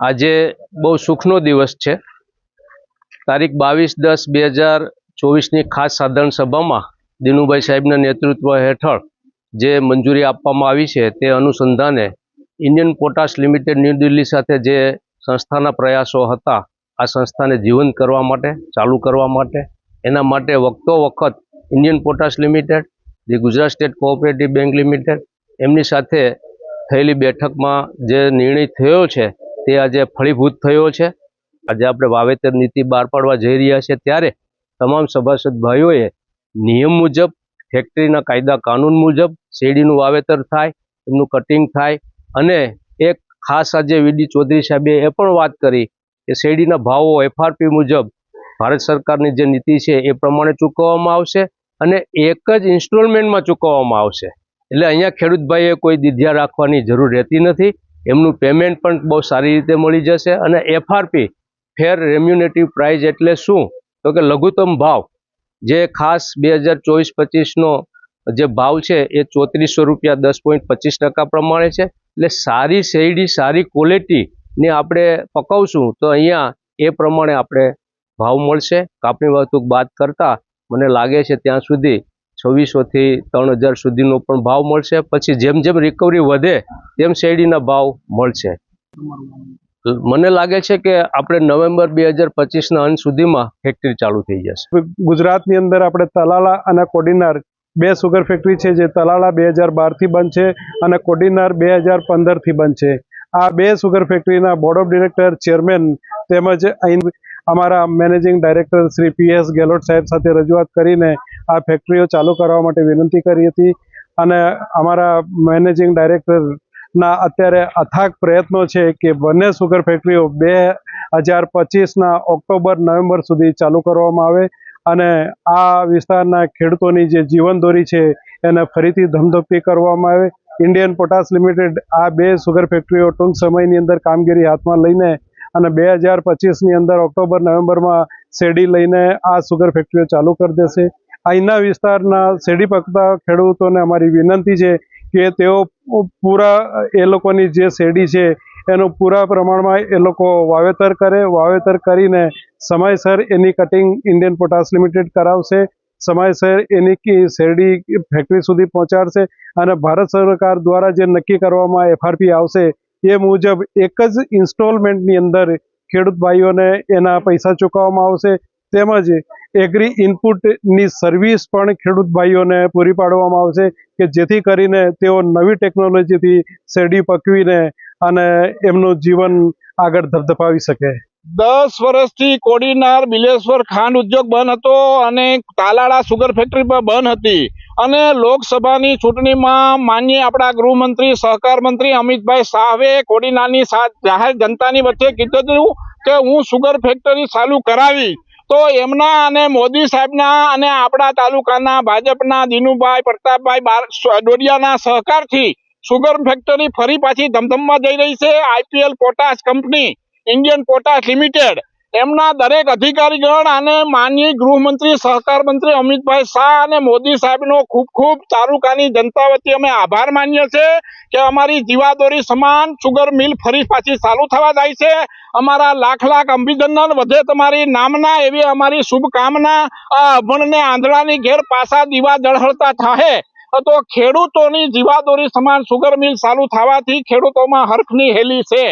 આજે બહુ સુખનો દિવસ છે. તારીખ બાવીસ દસ બે હજાર ચોવીસની ખાસ સાધારણ સભામાં દિનુભાઈ સાહેબના નેતૃત્વ હેઠળ જે મંજૂરી આપવામાં આવી છે તે અનુસંધાને Indian potash limited New Delhi સાથે જે સંસ્થાના પ્રયાસો હતા, આ સંસ્થાને જીવંત કરવા માટે, ચાલુ કરવા માટે, એના માટે વખતો વખત ઇન્ડિયન પોટાશ લિમિટેડ જે Gujarat state cooperative bank limited, એમની સાથે થયેલી બેઠકમાં જે નિર્ણય થયો છે તે આજે ફળીભૂત થયો છે. આજે આપણે વાવેતર નીતિ બહાર પાડવા જઈ રહ્યા છે ત્યારે તમામ સભાસદ ભાઈઓએ નિયમ મુજબ, ફેક્ટરીના કાયદા કાનૂન મુજબ શેરડીનું વાવેતર થાય, એમનું કટિંગ થાય અને એક ખાસ આજે વીડી ચૌધરી સાહેબે એ પણ વાત કરી કે શેરડીના ભાવો એફઆરપી મુજબ ભારત સરકારની જે નીતિ છે એ પ્રમાણે ચૂકવવામાં આવશે અને એક જ ઇન્સ્ટોલમેન્ટમાં ચૂકવવામાં આવશે. એટલે અહીંયા ખેડૂતભાઈએ કોઈ દિધ્યા રાખવાની જરૂર રહેતી નથી. એમનું પેમેન્ટ પણ બહુ સારી રીતે મળી જશે અને એફઆરપી ફેર રેમ્યુનેટિવ પ્રાઇઝ એટલે શું? તો કે લઘુત્તમ ભાવ, જે ખાસ બે હજાર ચોવીસ પચીસનો જે ભાવ છે એ ચોત્રીસો રૂપિયા દસ પોઈન્ટ પચીસ ટકા પ્રમાણે છે. એટલે સારી શેરડી, સારી ક્વોલિટીને આપણે પકવશું તો અહીંયા એ પ્રમાણે આપણે ભાવ મળશે. કાપણી વાહતુક બાદ કરતાં મને લાગે છે ત્યાં સુધી છવ્વીસોથી ત્રણ હજાર સુધીનો પણ ભાવ મળશે. પછી જેમ જેમ રિકવરી વધે, તેમ શેરડીના ભાવ મળશે. મને લાગે છે કે આપણે નવેમ્બર બે હજાર પચીસના અંત સુધીમાં ફેક્ટરી ચાલુ થઈ જશે. ગુજરાતની અંદર આપણે તલાલા અને કોડીનાર બે સુગર ફેક્ટરી છે, જે તલાલા બે હજાર બારથી બંધ છે અને કોડીનાર બે હજાર પંદરથી બંધ છે. આ બે સુગર ફેક્ટરીના બોર્ડ ઓફ ડિરેક્ટર ચેરમેન તેમજ અહીં અમારા managing director Shri P S Gehlot સાહેબ સાથે રજૂઆત કરીને આ ફેક્ટરીઓ ચાલુ કરવા માટે વિનંતી કરી હતી. અને અમારા મેનેજિંગ ડાયરેક્ટરના અત્યારે અથાગ પ્રયત્નો છે કે બંને સુગર ફેક્ટરીઓ બે હજાર પચીસના ઓક્ટોબર, નવેમ્બર સુધી ચાલુ કરવામાં આવે. અને આ વિસ્તારના ખેડૂતોની જે જીવનદોરી છે એને ફરીથી ધમધપી કરવામાં આવે. ઇન્ડિયન પોટાસ લિમિટેડ આ બે સુગર ફેક્ટરીઓ ટૂંક સમયની અંદર કામગીરી હાથમાં લઈને અને બે હજાર પચીસની અંદર ઓક્ટોબર, નવેમ્બરમાં શેરડી લઈને આ સુગર ફેક્ટરીઓ ચાલુ કરી દેશે. અહીંના વિસ્તારના શેરડી પકતા ખેડૂતોને અમારી વિનંતી છે કે તેઓ પૂરા એ લોકોની જે શેરડી છે એનું પૂરા પ્રમાણમાં એ લોકો વાવેતર કરે. વાવેતર કરીને સમયસર એની કટિંગ ઇન્ડિયન પોટાશ લિમિટેડ કરાવશે. સમયસર એની શેરડી ફેક્ટરી સુધી પહોંચાડશે અને ભારત સરકાર દ્વારા જે નક્કી કરવામાં એફઆરપી આવશે એ મુજબ એક જ ઇન્સ્ટોલમેન્ટની અંદર ખેડૂત ભાઈઓને એના પૈસા ચૂકવવામાં આવશે. તેમજ એગ્રી ઇનપુટની સર્વિસ પણ ખેડૂત ભાઈઓને પૂરી પાડવામાં આવશે કે જેથી કરીને તેઓ નવી ટેકનોલોજીથી શેરડી પકવીને અને એમનું જીવન આગળ ધપધપાવી શકે. દસ વર્ષથી કોડીનાર, બિલેશ્વર ખાંડ ઉદ્યોગ બંધ હતો અને તાલાળા સુગર ફેક્ટરી પણ બંધ હતી. અને લોકસભાની ચૂંટણીમાં માન્ય આપણા ગૃહમંત્રી, સહકાર મંત્રી અમિતભાઈ શાહે કોડીનારની જાહેર જનતાની વચ્ચે કીધું કે હું સુગર ફેક્ટરી ચાલુ કરાવી. તો એમના અને મોદી સાહેબના અને આપણા તાલુકાના ભાજપના દિનુભાઈ પ્રતાપભાઈ ડોડિયાના સહકારથી સુગર ફેક્ટરી ફરી પાછી ધમધમમાં જઈ રહી છે. IPL potash company Indian potash limited એમના દરેક અધિકારીગણ અને માનનીય ગૃહમંત્રી, સહકાર મંત્રી અમિતભાઈ શાહ અને મોદી સાહેબનો ખૂબ ખૂબ તાલુકાની જનતા વતી અમે આભાર માનીએ છીએ કે અમારી જીવાદોરી સમાન સુગર મિલ ફરી પાછી ચાલુ થવા જાય છે. અમારા લાખ લાખ અભિનંદન. વધે તમારી નામના એવી અમારી શુભકામના. આ અભણને આંધળાની ઘેર પાછા દીવા જળહળતા થાહે. તો ખેડૂતોની જીવાદોરી સમાન સુગર મિલ ચાલુ થવાથી ખેડૂતોમાં હરખની હેલી છે.